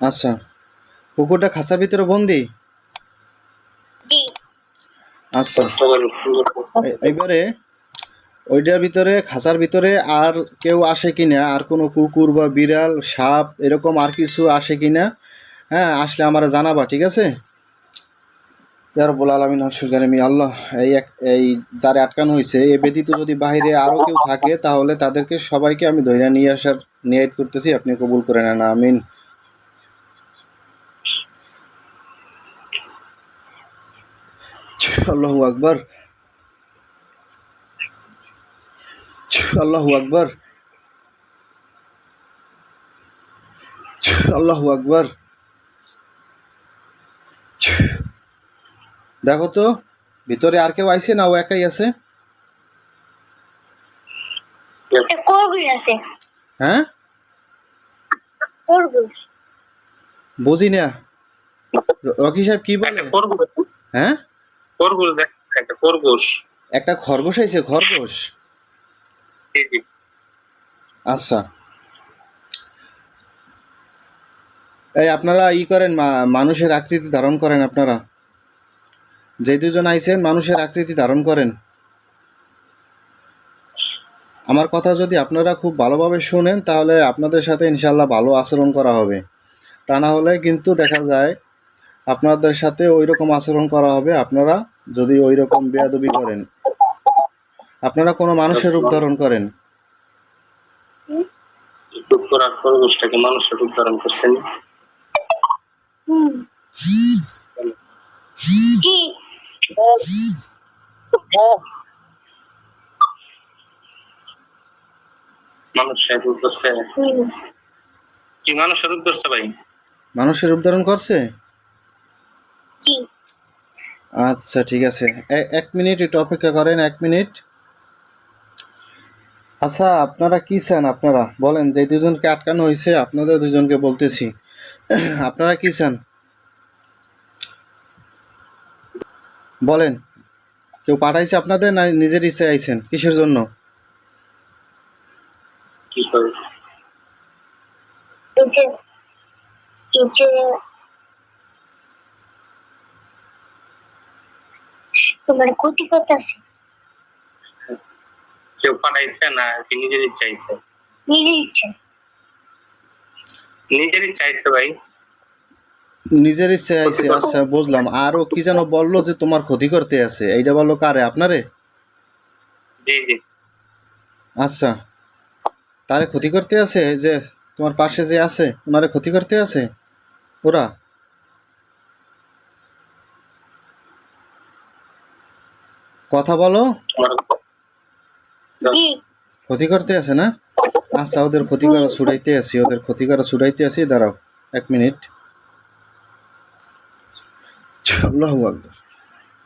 আচ্ছা কুকুরটা খাঁচার ভিতরে বন্দি? আচ্ছা এবারে ওইটার ভিতরে খাঁচার ভিতরে আর কেউ আসে কিনা? আর কোনো কুকুর বা বিড়াল সাপ এরকম আর কিছু আসে কিনা? হ্যাঁ আসলে আমার জানাবা ঠিক আছে? ইয়ার বল আলমিন আমি আল্লাহ, এই এক, এই যারে আটকানো হয়েছে এ ব্যতীত যদি বাইরে আরও কেউ থাকে, তাহলে তাদেরকে সবাইকে আমি ধৈর্য নিয়ে আসার নিয়াত করতেছি, আপনি কবুল করে নেন, আমিন। আল্লাহু আকবার। আল্লাহু আকবার। আল্লাহু আকবার। দেখো তো ভিতরে আর কেউ আইছে না ও একাই আছে? একটা খরগোশ আছে। হ্যাঁ? বুঝি না। রকি সাহেব কি বলে? খরগোশ। হ্যাঁ? খরগোশ একটা খরগোশ। একটা খরগোশ আইছে খরগোশ? জি জি। আচ্ছা। এই আপনারা ই করেন মা- মানুষের আকৃতি ধারণ করেন আপনারা। যে দুজন আইছেন মানুষের আকৃতি ধারণ করেন। আমার কথা যদি আপনারা খুব ভালোভাবে শুনেন তাহলে আপনাদের সাথে ইনশাল্লাহ ভালো আচরণ করা হবে। তা না হলে কিন্তু দেখা যায় আপনাদের সাথে ওই রকম আচরণ করা হবে আপনারা যদি ওই রকম বেয়াদবি করেন। আপনারা কোনো মানুষের রূপ ধারণ করেন। মানুষের রূপ ধারণ করছেন। জি। মানুষের রূপ ধরছে। হুম কি মানুষের রূপ ধরছে ভাই? মানুষের রূপ ধারণ করছে? আচ্ছা ঠিক আছে। এক মিনিট একটু অপেক্ষা করেন এক মিনিট। আচ্ছা আপনারা কি চান আপনারা? বলেন যে দুজনকে আটকানো হয়েছে আপনাদের দুজনকে বলতেছি। আপনারা কি চান? বলেন কেউ পাঠাইছে আপনাদের না নিজের ইচ্ছে আইছেন? কিসের জন্য? তোমার ক্ষতি করতেছে। কেউ পাঠাইছে না কি নিজের ইচ্ছা আইছে? নিজের ইচ্ছে নিজের ইচ্ছা ভাই। নিজের ইচ্ছে আইছে আচ্ছা বুঝলাম। আরও কি যেন বলল যে তোমার ক্ষতি করতে আছে এইটা বলল কারে আপনারে? জি জি। আচ্ছা তারে ক্ষতি করতে আছে যে তোমার পাশে যে আছে ওনারে ক্ষতি করতে আছে? ওরা? কথা বলো। জি। ক্ষতি করতে আছে না? আচ্ছা ওদের ক্ষতি করা ছুটাইতে আছি ওদের ক্ষতি করা ছুটাইতে আছি দাঁড়াও এক মিনিট। আল্লাহু আকবার।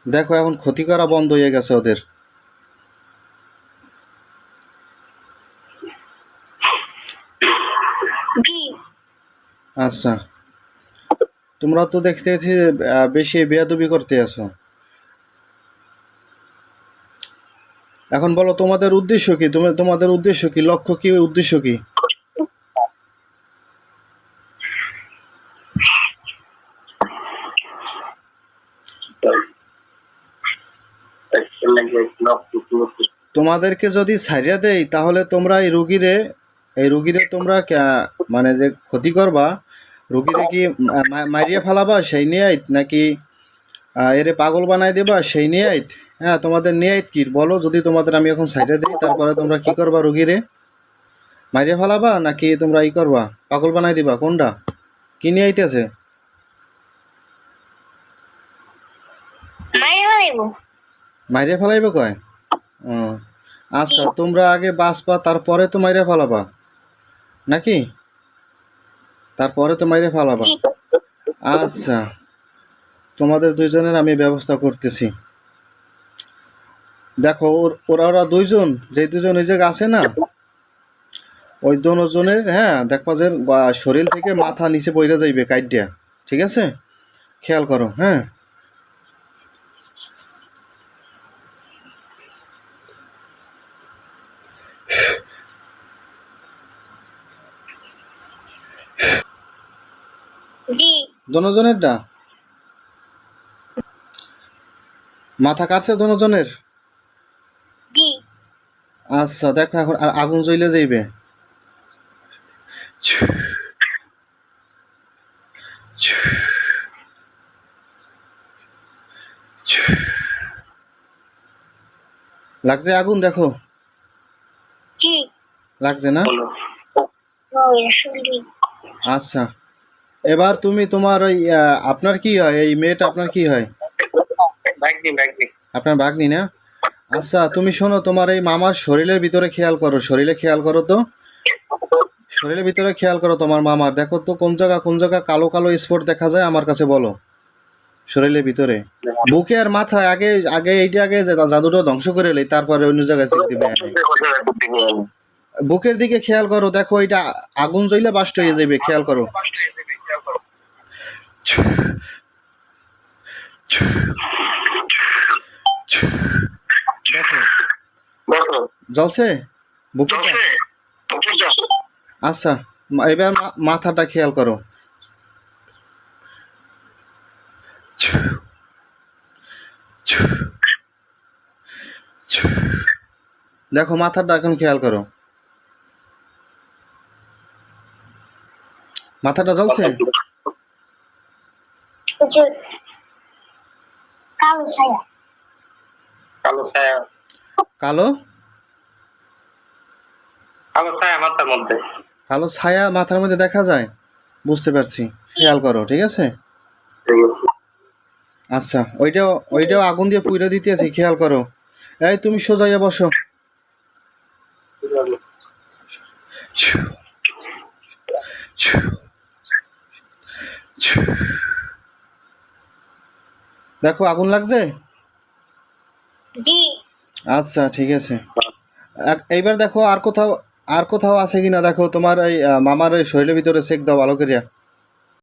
দেখো, এখন ক্ষতি করা বন্ধ হয়ে গেছে ওদের। আচ্ছা। তোমরা তো দেখতে বেশি বেয়াদবি করতে আছো। এখন বলো, তোমাদের উদ্দেশ্য কি? তুমি, তোমাদের উদ্দেশ্য কি? লক্ষ্য কি, উদ্দেশ্য কি? তোমাদেরকে যদি ছাড়িয়া দেই তাহলে তোমরা এই রুগীরে এই রুগীরে তোমরা মানে যে ক্ষতি করবা রুগীরে কি মা- মা- ফেলাবা সেই নিয়ে আইত নাকি এরে পাগল বানাই দেবা সেই নিয়ে আইত হ্যাঁ তোমাদের নিয়ে আইত কি? বলো যদি তোমাদের আমি এখন ছাড়িয়ে দিই তারপরে তোমরা কি করবা রুগীরে? মারিয়ে ফেলাবা নাকি তোমরা ই করবা? পাগল বানাই দিবা কোনটা? কি নিয়ে আইতেছে মাইরে ফেলাইবে কয়? ও। আচ্ছা তোমরা আগে বাঁচবা তারপরে তো মাইরে ফেলাবা। নাকি? তারপরে তো মাইরে ফেলাবা। আচ্ছা তোমাদের দুইজনের আমি ব্যবস্থা করতেছি। দেখো ওর- ওরা দুইজন যে দুজন ওই জায়গায় আছে না ওই দুজনের হ্যাঁ দেখবা যে শরীর থেকে মাথা নিচে পড়ে যাইবে কাইডিয়া ঠিক আছে? খেয়াল করো হ্যাঁ? দনোজনেরটা? মাথা কাটছে দনোজনের? আচ্ছা দেখো এখন আগুন জ্বলে যাইবে। লাগছে আগুন দেখো? লাগছে না? আচ্ছা। এবার তুমি তোমার ওই আপনার কি হয়? এই মেয়েটা আপনার কি হয়? আপনার ভাগ্নি না? আচ্ছা তুমি শোনো তোমার এই মামার শরীরের ভিতরে খেয়াল করো। শরীরে খেয়াল করো তো। শরীরের ভিতরে খেয়াল করো তোমার মামার। দেখো তো কোন জায়গা কোন জায়গা কালো কালো স্পট দেখা যায় আমার কাছে বলো। শরীরের ভিতরে। বুকে আর মাথায় আগে আগে এইটা আগে জাদুটা ধ্বংস করে লই তারপরে অন্য জায়গায় চেক দিবে বুকের দিকে খেয়াল করো দেখো এটা আগুন জ্বলে বাস্ট হয়ে যাবে খেয়াল করো। দেখো জ্বলছে আচ্ছা এবার মাথাটা খেয়াল করো। দেখো মাথাটা এখন খেয়াল করো। মাথাটা জ্বলছে কালো ছায়া কালো ছায়া কালো কালো ছায়া মাথার মধ্যে কালো ছায়া মাথার মধ্যে দেখা যায় বুঝতে পারছি খেয়াল করো ঠিক আছে আচ্ছা ওইটাও ওইটাও আগুন দিয়ে পুইরা দিতে আছি খেয়াল করো এই তুমি সোজাইয়া বসো দেখো আগুন লাগছে? জি। আচ্ছা ঠিক আছে। এইবার দেখো আর কোথাও আর কোথাও আছে কিনা দেখো তোমার এই মামার এই শরীরের ভিতরে চেক দাও ভালো করিয়া।